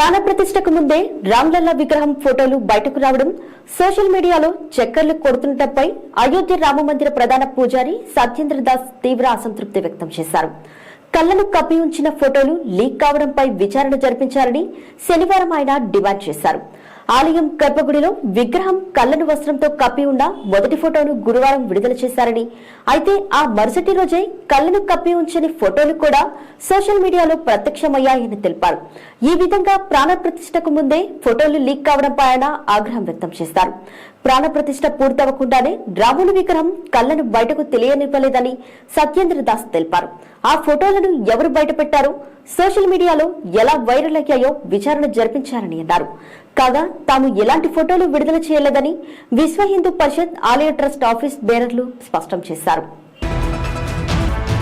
ప్రాణప్రతిష్టకు ముందే రామ్లల్లా విగ్రహం ఫోటోలు బయటకు రావడం సోషల్ మీడియాలో చక్కర్లు కొడుతుండటంపై అయోధ్య రామమందిర ప్రధాన పూజారి సత్యేంద్ర దాస్ తీవ్ర అసంతృప్తి వ్యక్తం చేశారు. కళ్ళను కప్పి ఉంచిన ఫోటోలు లీక్ కావడంపై విచారణ జరిపించాలని శనివారం ఆయన డిమాండ్ చేశారు. ఆలయం గర్భగుడిలో విగ్రహం కళ్ళను వస్త్రంతో కప్పి ఉన్న మొదటి ఫోటోను గురువారం విడుదల చేశారని అయితే ఆ మరుసటి రోజే కళ్ళను కప్పి ఉంచని ఫోటోలు కూడా సోషల్ మీడియాలో ప్రత్యక్షమయ్యాయని తెలిపారు. ఈ విధంగా ప్రాణ ప్రతిష్టకు ముందే ఫోటోలు లీక్ కావడంపై ఆయన ఆగ్రహం వ్యక్తం చేశారు. ప్రాణప్రతిష్ట పూర్తవకుండానే రాముని విగ్రహం కళ్ళను బయటకు తెలియనివ్వలేదని సత్యేంద్ర దాస్ తెలిపారు. ఆ ఫోటోలను ఎవరు బయటపెట్టారో? సోషల్ మీడియాలో ఎలా వైరల్ అయ్యాయో విచారణ జరిపించారని అన్నారు. కాగా తాము ఎలాంటి ఫోటోలు విడుదల చేయలేదని విశ్వ హిందూ పరిషత్ ఆలయ ట్రస్ట్ ఆఫీస్ బేరర్లు స్పష్టం చేశారు.